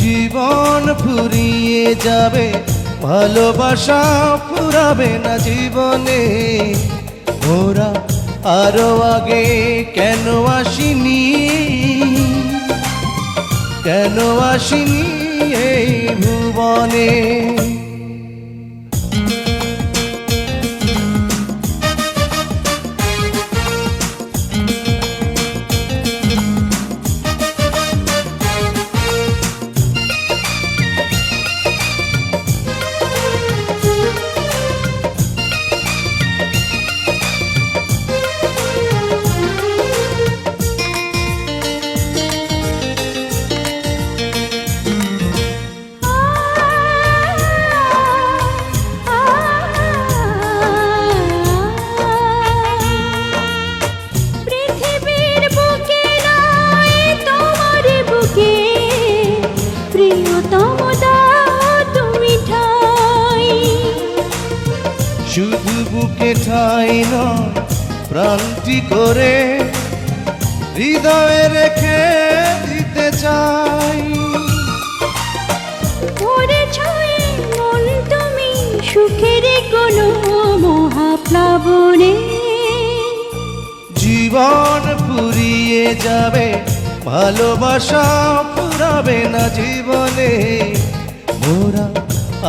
জীবন ফুরিয়ে যাবে, ভালোবাসা ফুরাবে না জীবনে। ওরা আরও আগে কেন আসিনি? কেন আসিনি এই ভুবনে? শুধু বুকে ঠাই নয় প্রান্তি করে হৃদয়ে রেখে দিতে চাই। সুখের কোনো মহাপ্লাবনে। জীবন ফুরিয়ে যাবে ভালোবাসা ফুরাবে না জীবনে। মোরা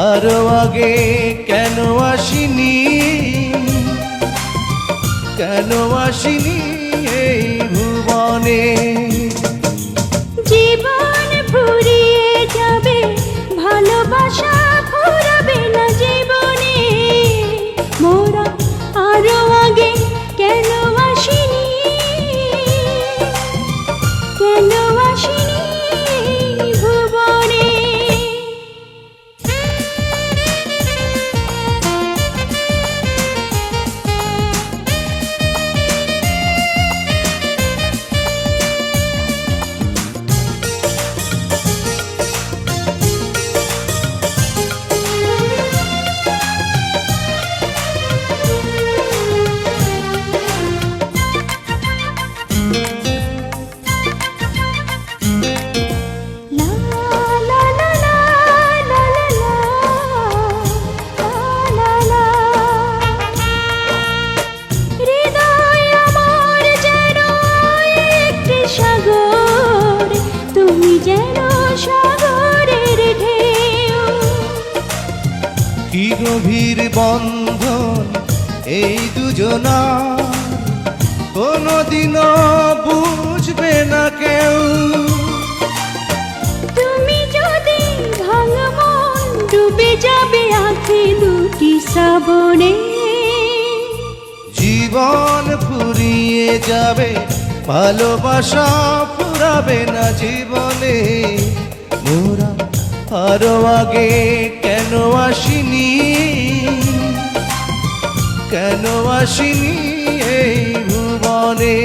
আরও আগে কেন আসিনি? কেন আসিনি? গভীর বন্ধন এই দুজনা। কোনোদিনও বুঝবে না কেউ। তুমি যদি ভাঙা মন ডুবে যাবে আঁখে দুটি শ্রাবণে। জীবন ফুরিয়ে যাবে ভালোবাসা ফুরাবে না জীবনে। মোরা আরও আগে কেন আসিনি? কেন আসিনি এই ভুবনে?